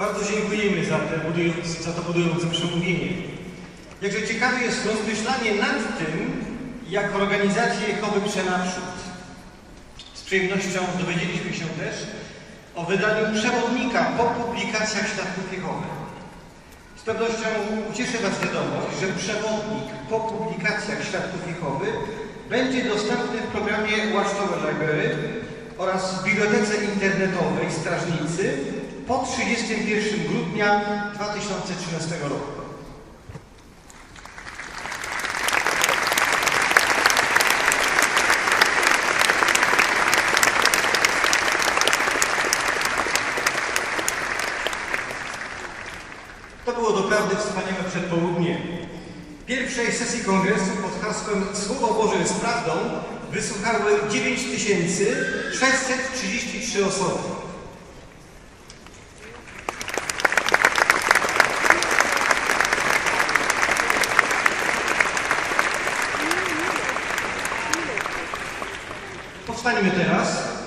Bardzo dziękujemy za, budujące, za to budujące przemówienie. Jakże ciekawe jest rozmyślanie nad tym, jak organizacje Jehowy prze naprzód. Z przyjemnością dowiedzieliśmy się też o wydaniu przewodnika po publikacjach Świadków Jehowy. Z pewnością ucieszy Was wiadomość, że przewodnik po publikacjach Świadków Jehowy będzie dostępny w programie Watchtower Library oraz w bibliotece internetowej Strażnicy 31 grudnia 2013 roku. To było doprawdy wspaniałe przedpołudnie. Pierwszej sesji kongresu pod hasłem Słowo Boże jest prawdą wysłuchały 9633 osoby. Powstańmy teraz